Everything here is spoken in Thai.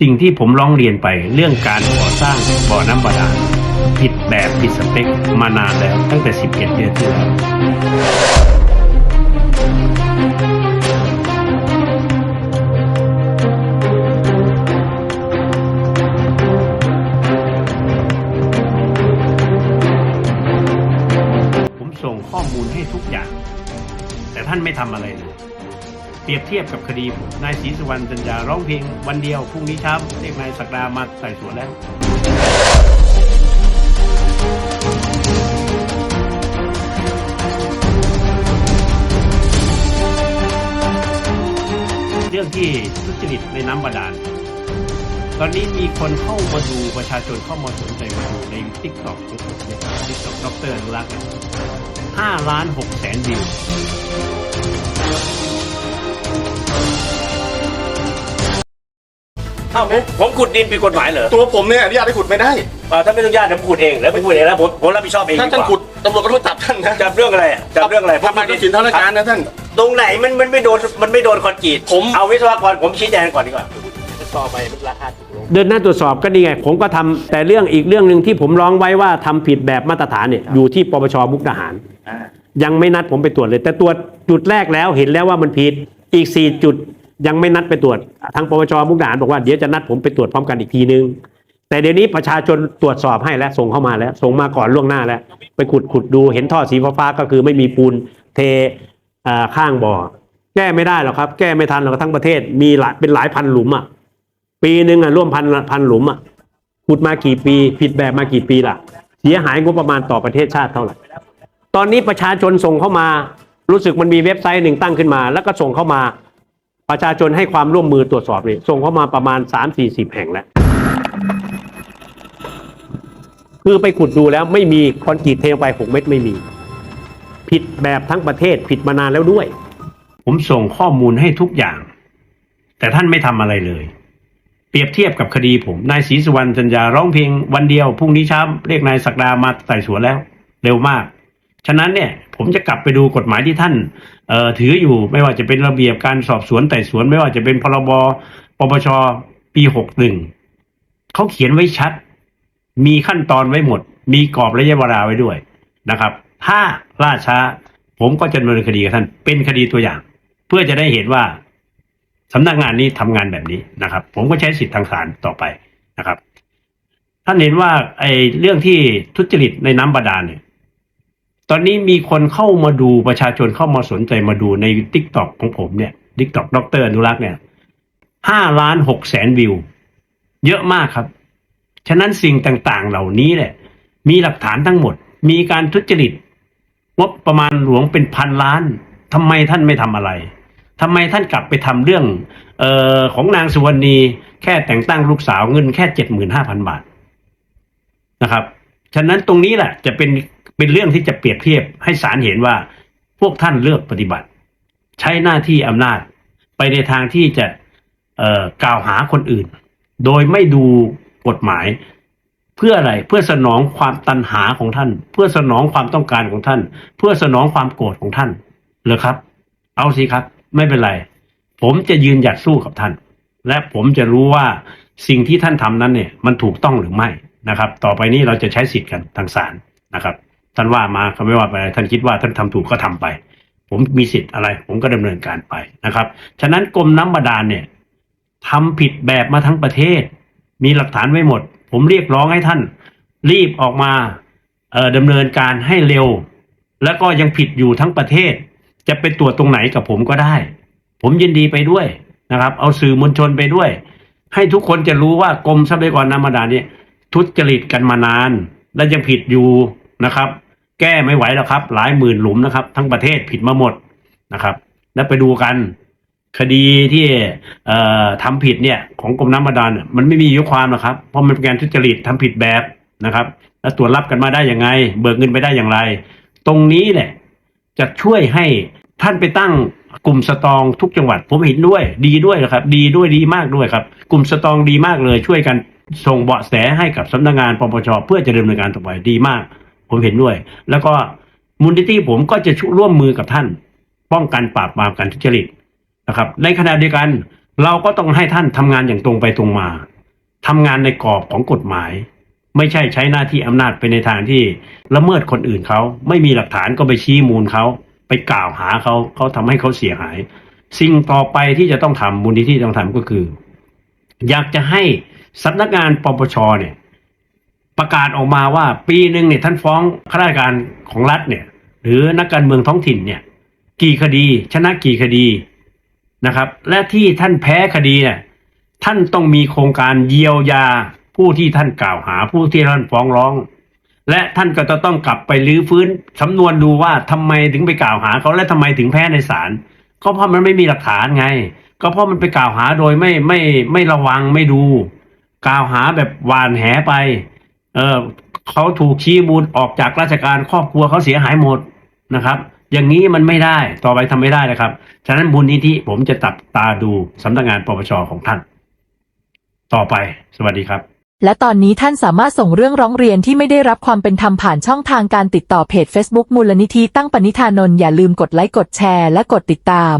สิ่งที่ผมร้องเรียนไปเรื่องการก่อสร้างบ่อน้ำบาดาลผิดแบบผิดสเปคมานานแล้วตั้งแต่ 11 เดือนที่แล้วผมส่งข้อมูลให้ทุกอย่าง แต่ท่านไม่ทำอะไรเลย เปรียบเทียบกับคดีนายศรีสุวรรณจันยาร้องเพลงวันเดียวพรุ่งนี้เช้าเรียกนายศักดามาไต่สวนแล้วเรื่องที่ทุจริตในน้ำบาดาล ตอนนี้มีคนเข้ามาดูประชาชนเข้ามาสนใจมาดูในทิกตอกของผมเนี่ยทิกตอกดรอนุรักษ์เนี่ยห้าล้านหกแสนวิว อ้าผมผมขุดดินผิดกฎหมายเหรอตัวผมเนี่ยอนุญาตให้ขุดไม่ได้ อ่าถ้าไม่ต้องญาติผมขุดเองแล้วไม่ขุดเองแล้วผมผมรับผิดชอบเองถ้าดีท่านกว่าขุดตำรวจก็ต้องจับท่านนะจับเรื่องอะไรอะจับเรื่องอะไรทำลายทรัพย์สินทางราชการนะท่าน ตรงไหนมันมันไม่โดนมันไม่โดนคอนกรีตผม เอาวิศวกรผมชี้แจงก่อนดีกว่า ต่อไปมันราคาถูกลง เดินหน้าตรวจสอบก็นี่ไง ผมก็ทำแต่เรื่องอีกเรื่องหนึ่งที่ผมร้องไว้ว่าทำผิดแบบมาตรฐานเนี่ยอยู่ที่ปปชมุกดาหาร ยังไม่นัดผมไปตรวจเลย แต่ตรวจจุดแรกแล้วเห็นแล้วว่ามันผิดอีก 4 จุด ยังไม่นัดไปตรวจทางปปชมุกดาหารบอกว่าเดี๋ยวจะนัดผมไปตรวจพร้อมกันอีกทีนึง แต่เดี๋ยวนี้ประชาชนตรวจสอบให้แล้วส่งเข้ามาแล้ว ส่งมาก่อนล่วงหน้าแล้ว ไปขุดขุดดูเห็นท่อสีฟ้าก็คือไม่มีปูนเทข้างบ่อ แก้ไม่ได้หรอกครับ แก้ไม่ทันหรอกทั้งประเทศมีหลายเป็นหลายพันหลุมอะปีหนึ่งอะร่วมพันพันหลุมอะขุดมากี่ปี ผิดแบบมากี่ปีล่ะ เสียหายงบประมาณต่อประเทศชาติเท่าไหร่ตอนนี้ประชาชนส่งเข้ามา รู้สึกมันมีเว็บไซต์หนึ่งตั้งขึ้นมา แล้วก็ส่งเข้ามา ประชาชนให้ความร่วมมือตรวจสอบเลยส่งเข้ามาประมาณสามสี่สิบแห่งแล้ว คือไปขุดดูแล้วไม่มีคอนกรีตเทลไปหกเม็ดไม่มี ผิดแบบทั้งประเทศผิดมานานแล้วด้วย ผมส่งข้อมูลให้ทุกอย่าง แต่ท่านไม่ทำอะไรเลย เปรียบเทียบกับคดีผม นายศรีสุวรรณจันยาร้องเพลงวันเดียวพรุ่งนี้เช้าเรียกนายศักดามาไต่สวนแล้ว เร็วมาก ฉะนั้นเนี่ยผมจะกลับไปดูกฎหมายที่ท่านเออถืออยู่ไม่ว่าจะเป็นระเบียบการสอบสวนไต่สวน ไม่ว่าจะเป็นพรบปปชปีหกหนึ่งเขาเขียนไว้ชัด มีขั้นตอนไว้หมด มีกรอบระยะเวลาไว้ด้วยนะครับ ถ้าล่าช้า ผมก็จะดำเนินคดีกับท่านเป็นคดีตัวอย่าง เพื่อจะได้เห็นว่าสำนักงานนี้ทำงานแบบนี้นะครับ ผมก็ใช้สิทธิทางศาลต่อไปนะครับ ท่านเห็นว่าไอ้เรื่องที่ทุจริตในน้ำบาดาลเนี่ย ตอนนี้มีคนเข้ามาดูประชาชนเข้ามาสนใจมาดูในทิกตอกของผมเนี่ยทิกตอกดรอนุรักษ์เนี่ยห้าล้านหกแสนวิว เยอะมากครับ ฉะนั้นสิ่งต่างๆ เหล่านี้แหละ มีหลักฐานทั้งหมด มีการทุจริตงบประมาณหลวงเป็นพันล้านทำไมท่านไม่ทำอะไรทำไมท่านกลับไปทำเรื่องเออของนางสุวรรณีแค่แต่งตั้งลูกสาวเงินแค่เจ็ดหมื่นห้าพันบาทนะครับ ฉะนั้นตรงนี้แหละจะเป็น เป็นเรื่องที่จะเปรียบเทียบให้ศาลเห็นว่า พวกท่านเลือกปฏิบัติ ใช้หน้าที่อำนาจ ไปในทางที่จะกล่าวหาคนอื่น โดยไม่ดูกฎหมาย เพื่ออะไรเพื่อสนองความตันหาของท่าน เพื่อสนองความต้องการของท่าน เพื่อสนองความโกรธของท่านเหรอครับ เอาสิครับ ไม่เป็นไร ผมจะยืนหยัดสู้กับท่าน และผมจะรู้ว่าสิ่งที่ท่านทำนั้นเนี่ย มันถูกต้องหรือไม่นะครับ ต่อไปนี้เราจะใช้สิทธิ์กันทางศาลนะครับ ท่านว่ามาเขาไม่ว่าไปท่านคิดว่าท่านทำถูกก็ทำไป ผมมีสิทธิ์อะไร ผมก็ดำเนินการไปนะครับ ฉะนั้นกรมน้ำบาดาลเนี่ยทำผิดแบบมาทั้งประเทศ มีหลักฐานไว้หมด ผมเรียกร้องให้ท่าน รีบออกมาเอ่อดำเนินการให้เร็ว แล้วก็ยังผิดอยู่ทั้งประเทศ จะไปตรวจตรงไหนกับผมก็ได้ ผมยินดีไปด้วยนะครับ เอาสื่อมวลชนไปด้วย ให้ทุกคนจะรู้ว่ากรมทรัพยากรน้ำบาดาลเนี่ยทุจริตกันมานาน และยังผิดอยู่นะครับ แก้ไม่ไหวแล้วครับ หลายหมื่นหลุมนะครับ ทั้งประเทศผิดมาหมดนะครับ แล้วไปดูกันคดีที่เอ่อทำผิดเนี่ยของกรมน้ำบาดาลเนี่ยมันไม่มียุความหรอกครับ เพราะมันเป็นการทุจริตทำผิดแบบนะครับ แล้วตรวจรับกันมาได้ยังไง เบิกเงินไปได้อย่างไร ตรงนี้แหละจะช่วยให้ท่านไปตั้งกลุ่มสตองทุกจังหวัด ผมเห็นด้วย ดีด้วยนะครับ ดีด้วยดีมากด้วยครับ กลุ่มสตองดีมากเลย ช่วยกันส่งเบาะแสให้กับสำนักงานปปชเพื่อจะดำเนินการต่อไปดีมาก ผมเห็นด้วย แล้วก็มูลนิธิผมก็จะร่วมมือกับท่าน ป้องกันปราบปรามการทุจริตนะครับ ในขณะเดียวกันเราก็ต้องให้ท่านทำงานอย่างตรงไปตรงมาทำงานในกรอบของกฎหมาย ไม่ใช่ใช้หน้าที่อำนาจไปในทางที่ละเมิดคนอื่นเขา ไม่มีหลักฐานก็ไปชี้มูลเขา ไปกล่าวหาเขาเขาทำให้เขาเสียหาย สิ่งต่อไปที่จะต้องทำมูลนิธิต้องทำก็คือ อยากจะให้สำนักงานปปชเนี่ย ประกาศออกมาว่าปีหนึ่งเนี่ยท่านฟ้องข้าราชการของรัฐเนี่ย หรือนักการเมืองท้องถิ่นเนี่ย กี่คดี ชนะกี่คดีนะครับ และที่ท่านแพ้คดีเนี่ยท่านต้องมีโครงการเยียวยาผู้ที่ท่านกล่าวหาผู้ที่ท่านฟ้องร้อง และท่านก็จะต้องกลับไปรื้อฟื้นสำนวนดูว่าทำไมถึงไปกล่าวหาเขาและทำไมถึงแพ้ในศาลก็เพราะมันไม่มีหลักฐานไง ก็เพราะมันไปกล่าวหาโดยไม่ไม่ไม่ระวังไม่ดู กล่าวหาแบบหวานแหไป เออเขาถูกชี้มูลออกจากราชการครอบครัวเขาเสียหายหมดนะครับ อย่างนี้มันไม่ได้ต่อไปทำไม่ได้นะครับ ฉะนั้นมูลนิธิผมจะตับตาดูสำนักงานปปชของท่าน ต่อไปสวัสดีครับ และตอนนี้ท่านสามารถส่งเรื่องร้องเรียนที่ไม่ได้รับความเป็นธรรมผ่านช่องทางการติดต่อเพจ Facebook มูลนิธิตั้งปณิธานนท์อย่าลืมกดไลค์กดแชร์และกดติดตาม